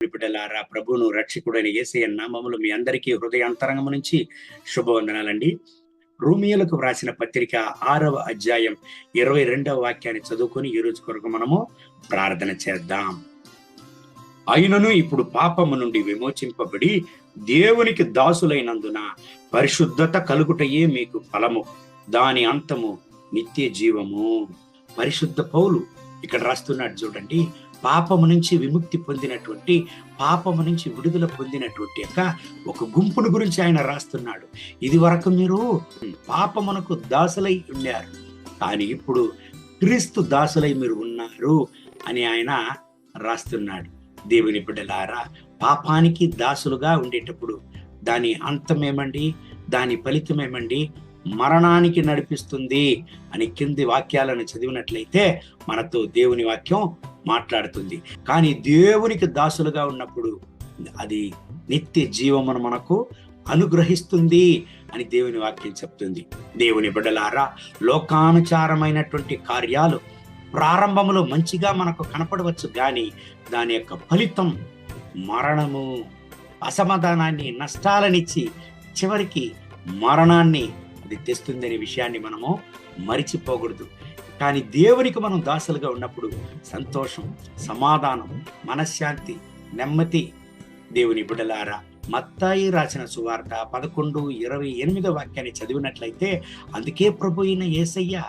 బిడ్డలారా ప్రభును రక్షకుడైన ఏసయ్య నామములు మీ అందరికీ హృదయాంతరంగము నుంచి శుభవందనాలండి. రూమియలకు వ్రాసిన పత్రిక ఆరవ అధ్యాయం ఇరవై రెండవ వాక్యాన్ని చదువుకొని ఈ రోజు కొరకు మనము ప్రార్థన చేద్దాం. అయినను ఇప్పుడు పాపము నుండి విమోచింపబడి దేవునికి దాసులైనందున పరిశుద్ధత కలుగుటయే మీకు ఫలము దాని అంతము నిత్య జీవము పరిశుద్ధ పౌలు ఇక్కడ రాస్తున్నాడు చూడండి పాపము నుంచి విముక్తి పొందినటువంటి పాపము నుంచి విడుదల పొందినటువంటి యొక్క ఒక గుంపును గురించి ఆయన రాస్తున్నాడు. ఇది వరకు మీరు పాపమునకు దాసులై ఉన్నారు కానీ ఇప్పుడు క్రీస్తు దాసులై మీరు ఉన్నారు అని ఆయన రాస్తున్నాడు. దేవుని బిడ్డలారా పాపానికి దాసులుగా ఉండేటప్పుడు దాని అంతమేమండి దాని ఫలితమేమండి మరణానికి నడిపిస్తుంది అని కింది వాక్యాలను చదివినట్లయితే మనతో దేవుని వాక్యం మాట్లాడుతుంది. కానీ దేవునికి దాసులుగా ఉన్నప్పుడు అది నిత్య జీవమును మనకు అనుగ్రహిస్తుంది అని దేవుని వాక్యం చెప్తుంది. దేవుని బిడ్డలారా లోకానుచారమైనటువంటి కార్యాలు ప్రారంభములో మంచిగా మనకు కనపడవచ్చు కానీ దాని యొక్క ఫలితం మరణము అసమాధానాన్ని నష్టాలనిచ్చి చివరికి మరణాన్ని అది తెస్తుందనే విషయాన్ని మనము మరిచిపోకూడదు. కానీ దేవునికి మనం దాసులుగా ఉన్నప్పుడు సంతోషం సమాధానం మనశ్శాంతి నెమ్మది. దేవుని బిడలారా మత్తాయి రాసిన సువార్త పదకొండు ఇరవై ఎనిమిదో వాక్యాన్ని చదివినట్లయితే అందుకే ప్రభు అయిన ఏసయ్య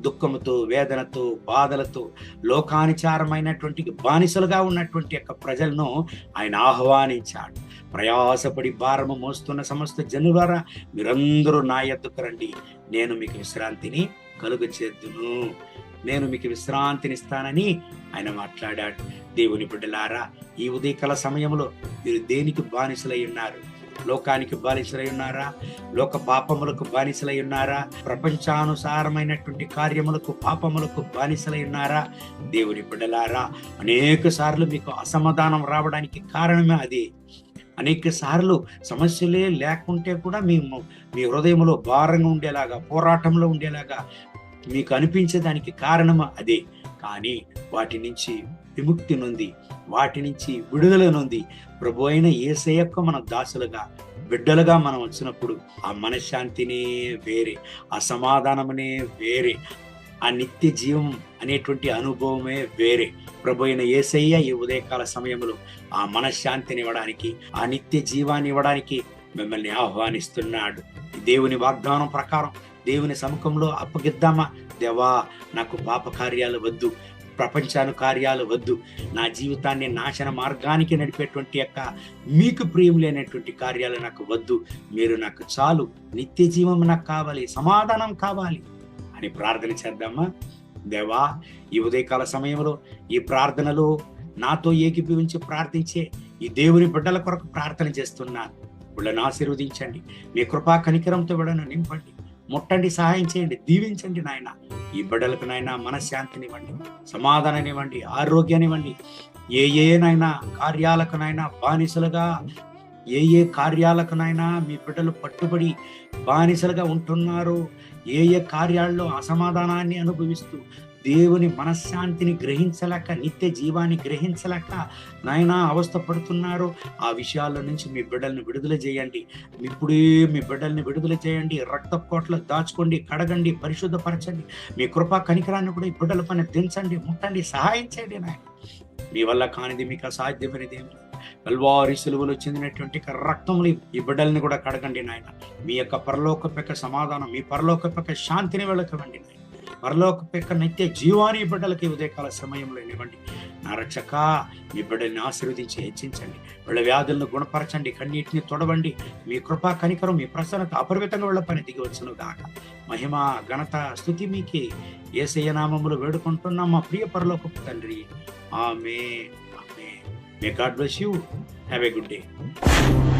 దుఃఖముతో వేదనతో బాధలతో లోకానుచారమైనటువంటి బానిసలుగా ఉన్నటువంటి యొక్క ప్రజలను ఆయన ఆహ్వానించాడు. ప్రయాసపడి భారము మోస్తున్న సమస్త జనులారా మీరందరూ నా ఎద్దుకు రండి. నేను మీకు విశ్రాంతిని కలుగ చేద్దును నేను మీకు విశ్రాంతినిస్తానని ఆయన మాట్లాడాడు. దేవుని బిడ్డలారా ఈ ఉదయకాల సమయంలో మీరు దేనికి బానిసలై ఉన్నారు? లోకానికి బానిసలై ఉన్నారా? లోక పాపములకు బానిసలై ఉన్నారా? ప్రపంచానుసారమైనటువంటి కార్యములకు పాపములకు బానిసలై ఉన్నారా? దేవుని బిడ్డలారా అనేక సార్లు మీకు అసమాధానం రావడానికి కారణమే అది. అనేక సార్లు సమస్యలే లేకుంటే కూడా మీ మీ హృదయంలో భారంగా ఉండేలాగా పోరాటంలో ఉండేలాగా మీకు అనిపించేదానికి కారణం అదే. కానీ వాటి నుంచి విముక్తి నుండి వాటి నుంచి విడుదల నుండి ప్రభు అయిన ఏసయ్యక్క మన దాసులుగా బిడ్డలుగా మనం వచ్చినప్పుడు ఆ మనశ్శాంతినే వేరే ఆ సమాధానమనే వేరే ఆ నిత్య జీవం అనేటువంటి అనుభవమే వేరే. ప్రభు అయిన ఏసయ్య ఈ ఉదయకాల సమయంలో ఆ మనశ్శాంతిని ఇవ్వడానికి ఆ నిత్య జీవాన్ని ఇవ్వడానికి మిమ్మల్ని ఆహ్వానిస్తున్నాడు. దేవుని వాగ్దానం ప్రకారం దేవుని సముఖంలో అప్పగిద్దామా? దేవా నాకు పాప కార్యాలు వద్దు ప్రపంచాను కార్యాలు వద్దు. నా జీవితాన్ని నాశన మార్గానికి నడిపేటువంటి యొక్క మీకు ప్రియం లేనటువంటి కార్యాలు నాకు వద్దు. మీరు నాకు చాలు. నిత్య జీవం నాకు కావాలి. సమాధానం కావాలి అని ప్రార్థన చేద్దామా? దేవా ఈ ఉదయకాల సమయంలో ఈ ప్రార్థనలో నాతో ఏకీభవించి ప్రార్థించే ఈ దేవుని బిడ్డల కొరకు ప్రార్థన చేస్తున్నాను వీళ్ళని ఆశీర్వదించండి. మీ కృపా కనికరంతో వీళ్ళను నింపండి. ముట్టండి సహాయం చేయండి దీవించండి నాయన. ఈ బిడ్డలకు నాయన మనశ్శాంతినివ్వండి సమాధానాన్నివ్వండి ఆరోగ్యాన్నివ్వండి ఏ ఏనైనా కార్యాలకునైనా బానిసలుగా ఏ ఏ కార్యాలకునైనా మీ బిడ్డలు పట్టుబడి బానిసలుగా ఉంటున్నారు ఏ ఏ కార్యాల్లో అసమాధానాన్ని అనుభవిస్తూ దేవుని మనశ్శాంతిని గ్రహించలేక నిత్య జీవాన్ని గ్రహించలేక నైనా అవస్థ పడుతున్నారు ఆ విషయాల నుంచి మీ బిడ్డల్ని విడుదల చేయండి. ఇప్పుడే మీ బిడ్డల్ని విడుదల చేయండి. రక్త దాచుకోండి కడగండి పరిశుద్ధపరచండి. మీ కృపా కనికరాన్ని కూడా ఈ బిడ్డల పైన దించండి ముట్టండి సహాయం చేయండి నాయన. మీ వల్ల కానిది మీకు అసాధ్యమైనది ఏమి కల్వారి సులువులు చెందినటువంటి రక్తములు ఈ బిడ్డల్ని కూడా కడగండి నాయన. మీ యొక్క పరలోక పెక్క సమాధానం మీ పరలోక పెక్క శాంతిని వెళ్ళకవండి నాయన. పరలోక పెక్క నిత్య జీవాని బిడ్డలకి ఉదయకాల సమయంలో ఇవ్వండి నా రక్షక మీ బిడ్డల్ని ఆశీర్వదించి హెచ్చించండి. వీళ్ళ వ్యాధులను గుణపరచండి కన్నీటిని తొడవండి. మీ కృపా కనికరం మీ ప్రసన్నత అపరిమితంగా వీళ్ళ పని దిగి వచ్చును గాక. మహిమ ఘనత స్థుతి మీకే. ఏసయ్య నామములు వేడుకుంటున్నాం మా ప్రియ పరలోకపు తండ్రి. ఆమె May God bless you. Have a good day.